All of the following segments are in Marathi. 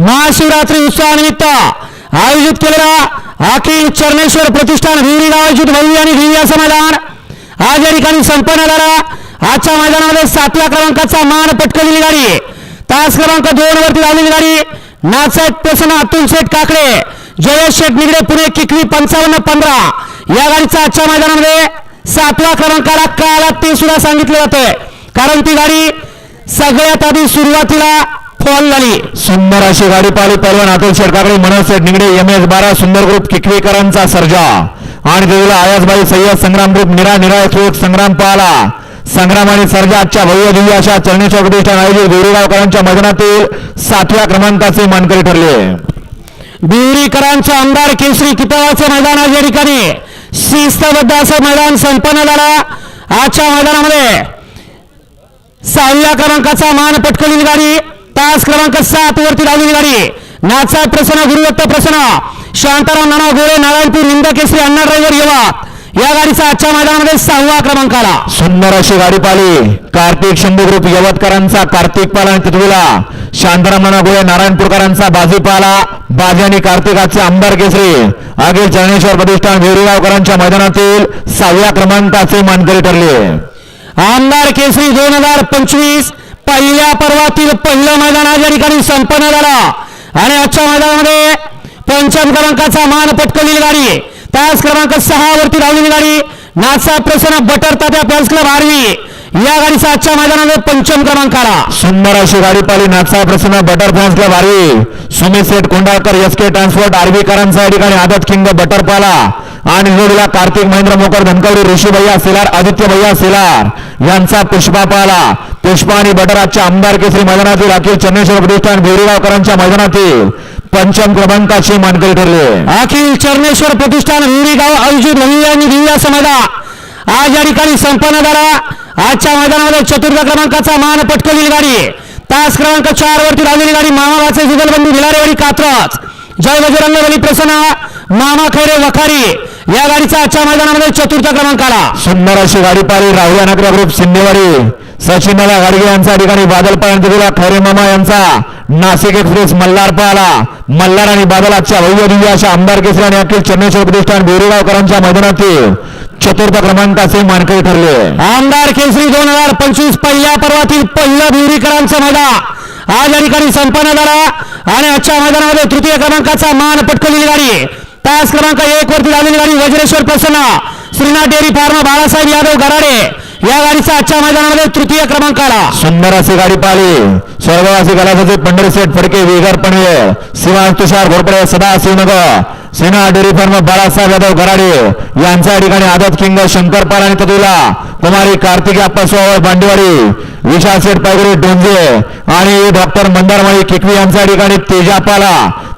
महाशिवरात्री उत्सवानिमित्त आयोजित केलेला अखिल चरणेश्वर प्रतिष्ठान विहिरी आयोजित भव्य आणि दिव्य असं मैदान. आज या ठिकाणी संपन्न झाला आजच्या मैदानामध्ये सातव्या क्रमांकाचा मान पटकवलेली गाडी तास क्रमांक दोन वरती लावलेली गाडी नाथसाहेब प्रसन्न अतुल शेठ काकडे जयेश शेठ निगडे पुणे किकली पंचावन्न पंधरा. या गाडीचा आजच्या मैदानामध्ये सातव्या क्रमांकाला काला ते सुद्धा सांगितलं जाते कारण ती गाडी सगळ्यात आधी सुरुवातीला फॉल झाली सुंदर अशी गाडी पाहिली पहिलवान अतुल शेटकाकडे. मनोज शेठ निगडे एम एस बारा सुंदर ग्रुप किकवेकरांचा सर्जा. आणि देवीला आयासबाई सय्यद संग्राम ग्रुप निरा निरा चोट संग्राम पाहला. संग्राम आणि सर्जा आजच्या भव्य दिव्य अशा चरणेश्वर प्रतिष्ठान आयोजित गोरेगावकरांच्या मैदानातील सातव्या क्रमांकाचे मानकरी ठरले. बिवरीकरांचं आमदार केसरी किताबाचे मैदान आज या ठिकाणी? शिस्तबद्ध असं मैदान संपन्न झाला. आजच्या मैदानामध्ये सहाव्या क्रमांकाचा मान पटकवलेली गाडी. तास क्रमांक सात वरती लावलेली गाडी. नाथसाहेब प्रसन्न गुरुदत्त प्रसन्न. शांताराम नाना गोळे नारायणपूर निंदा केसरी अण्णा ड्रायव्हर युवा. या गाडीचा आजच्या मैदानामध्ये सहावा क्रमांक आला. सुंदर अशी गाडी पाहिली. कार्तिक शंभू ग्रुप यवतकरांचा कार्तिक पाला आणि तिथवीला शांताराम नाना गोळे नारायणपूरकरांचा बाजी पाला. बाजी आणि कार्तिकाचे आमदार केसरी. अखिल चरणेश्वर प्रतिष्ठान वेरुगावकरांच्या मैदानातील सहाव्या क्रमांकाचे मानकरी ठरले. आमदार केसरी दोन हजार पंचवीस पहिल्या पर्वातील पहिलं मैदान आज या ठिकाणी संपन्न झाला. आणि आजच्या मैदानामध्ये पंचम क्रमांकाचा मान पटकवलेली गाडी त्याच क्रमांक सहा वरती धावलेली गाडी नाथसाहेब प्रसन्न butter Tatya fans club Arvi. या गाडीचा आजच्या मैदानामध्ये पंचम क्रमांक आला सुंदर अशी गाडी पाहिली Nathsaheb Prasanna butter fans club Arvi. Sumit Seth Kondalkar S K transport आर्वीकरांचा या ठिकाणी आदत किंग बटर पाला आणि जोडीला कार्तिक महेंद्र मोकर धनकवडी ऋषी भैया सेलार आदित्य भैया सेलार यांचा पुष्पा पाला. पुष्पा आणि बटर आजच्या आमदार केसरी मैदानातील अखिल चन्नेश्वर प्रतिष्ठान बेरीगावकरांच्या मैदानातील पंचम क्रमांकाचे मानकरी ठरले. अखिल चरणेश्वर प्रतिष्ठान विहिरी गाव आयोजित भव्य आणि दिव्य असं मैदान आज या ठिकाणी संपन्न झाला. आजच्या मैदानामध्ये चतुर्थ क्रमांकाचा मान पटकवलेली गाडी. तास क्रमांक चार वरती लावलेली गाडी मामाबाचे जुगलबंदी भिलारेवाडी कात्रज. जय बजरंग बली प्रसन्न मामा खैरे वखारी. या गाडीचा आजच्या मैदानामध्ये चतुर्थ क्रमांक आला. सुंदर अशी गाडी पाहिली राहुल नगरा ग्रुप सिंदेवाडी सचिनला गाडगे यांचा ठिकाणी बादल पर्यंत दिला खैरे मामा यांचा. नाशिक एक्सप्रेस मल्हार पाला मल्हार आणि बादल आजच्या भव्य दिव्य अशा आमदार केसरी आणि अखिल चन्नेश्वर प्रतिष्ठान बेरेगावकरांच्या मैदानातील चतुर्थ क्रमांकाचे मानकरी ठरले. आमदार केसरी दोन हजार पंचवीस पहिल्या पर्वातील पहिलं भिवरीकरांचं मैदान. आज या ठिकाणी संपन्न झाला आणि आजच्या मैदानामध्ये तृतीय क्रमांकाचा मान पटकवलेली गाडी. तास क्रमांक एक वरती झालेली गाडी वज्रेश्वर प्रसन्न. Shrinath dairy farm Balasaheb Yadav Garade. या गाडीचा आजच्या मैदानामध्ये तृतीय क्रमांक आला. सुंदर अशी गाडी पाहिली. स्वर्गवासी गलासाचे पंढरी सेठ फडके वेगर पनवेल शिवान तुषार घोरपडे सदा सिंहनगर सेना डेअरी फार्म बाळासाहेब यादव गराडे यांच्या ठिकाणी आदत किंग शंकर पाल आणि तदुला कुमारी कार्तिक अप्पा बांडेवाडी विशाल सेठ पायगुरे डोंजे आणि डॉक्टर मंदारमाळी किकवी यांच्या ठिकाणी तेजापाला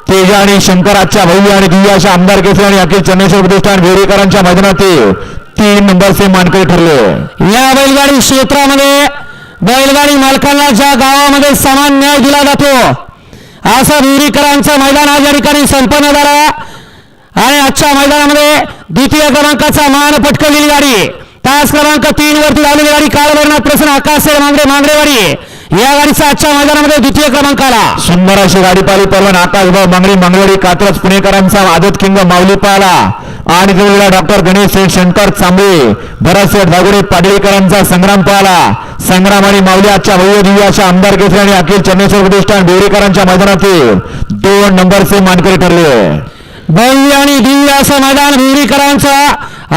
तेजा आणि शंकर आजच्या भव्य आणि दिव्य अशा आमदार केसरी आणि अखिल चंद्रेश्वर प्रतिष्ठान भेरीकरांच्या मैदानातील तीन नंबरचे मानकरी ठरले हो। या बैलगाडी क्षेत्रामध्ये बैलगाडी मालकांना ज्या गावामध्ये समान न्याय दिला जातो. असं विहिरीकरांचं मैदान आज या ठिकाणी संपन्न झाला. आणि आजच्या मैदानामध्ये द्वितीय क्रमांकाचा मान पटकवलेली गाडी. तास क्रमांक तीन वरती लावलेली गाडी काळवर्णात प्रसन्न आकाश मांगडे मांगडेवाडी या गाडीचा आजच्या मैदानामध्ये द्वितीय क्रमांक आला. सुंदर अशी गाडी पाहिली परवान आकाशभाऊ मांगडी मांगवडी कात्रज पुणेकरांचा आदत किंग माऊली पाहला आणि जोडीला डॉक्टर गणेश शंकर चांबळे भरत शेठ दागुडे पाडळीकरांचा संग्राम पाहला संग्राम आणि माऊली आजच्या भव्य अशा आमदार केसरी आणि अखिल चन्नेश्वर प्रतिष्ठान बेरीकरांच्या मैदानातील दोन नंबरचे मानकरी ठरले. भव्य आणि दिव्य असं मैदान विहिरीकरांचा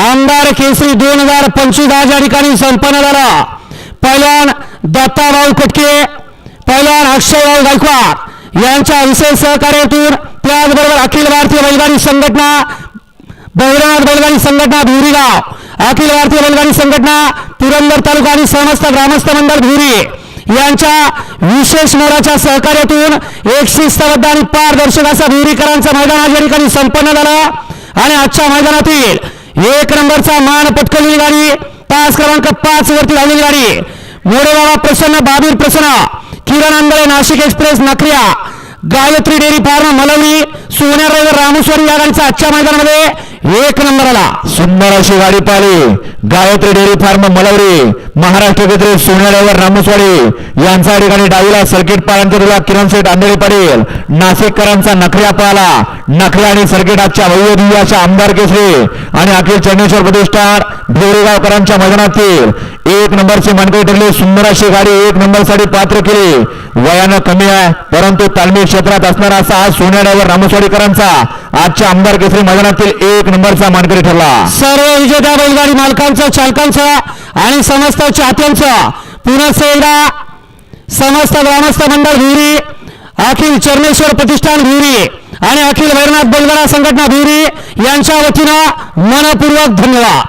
आमदार केसरी दोन हजार पंचवीस या ठिकाणी संपन्न झाला. पहिलवान दत्ताभाऊ कटके पहिलवान अक्षयभाऊ गायकवाड यांच्या विशेष सहकार्यातून त्याचबरोबर अखिल भारतीय बैलगाडी संघटना बहुनाथ बैलगाडी संघटना धुरीगाव अखिल भारतीय बैलगाडी संघटना पुरंदर तालुका आणि समस्त ग्रामस्थ मंडळ धुरी यांच्या विशेष मोराच्या सहकार्यातून एक शिस्तबद्ध आणि पारदर्शक असा धुरीकरांचं मैदान आज या ठिकाणी संपन्न झालं. आणि आजच्या मैदानातील एक नंबरचा मान पटकवलेली गाडी तास क्रमांक पाच वरती लावलेली गाडी मोरेबाबा प्रसन्न बाबीर प्रसन्न किरण आंधळे नाशिक एक्सप्रेस नक्रिया गायत्री डेअरी फार्म मलवली सोन्या रामेश्वरी या गाडीचा आजच्या मैदानामध्ये एक नंबरला. सुंदर अशी गाडी पाहिली. Gayatri dairy farm Malavari. Maharashtra Kesari सोन्याड्यावर रामस्वाडी यांच्या ठिकाणी डावीला सर्किट पाळांच्या तुला किरण सेठ आंधळे पाटील. नाशिककरांचा नखऱ्या पाळाला नखऱ्या आणि सर्किट आजच्या भव्य आमदार केसरी. आणि अखिल चरणेश्वर प्रतिष्ठान भिवरेगावकरांच्या मैदानातील. एक नंबरची मानकरी ठरली. सुंदर अशी गाडी एक नंबरसाठी पात्र केली. वयानं कमी आहे परंतु तालमी क्षेत्रात असणारा असा हा सोन्याड्यावर रामस्वाडीकरांचा आजच्या आमदार केसरी मैदानातील एक नंबरचा मानकरी ठरला. सर्व विजेत्या बैलगाडी मालकांचा चालकांचा आणि समस्त चात्यांचा पुनः एकदा समस्त ग्रामस्थ मंडळ भिवरी अखिल चरणेश्वर प्रतिष्ठान भिवरी आणि अखिल वैरनाथ बैलगाडा संघटना भिवरी यांच्या वतीनं मनपूर्वक धन्यवाद.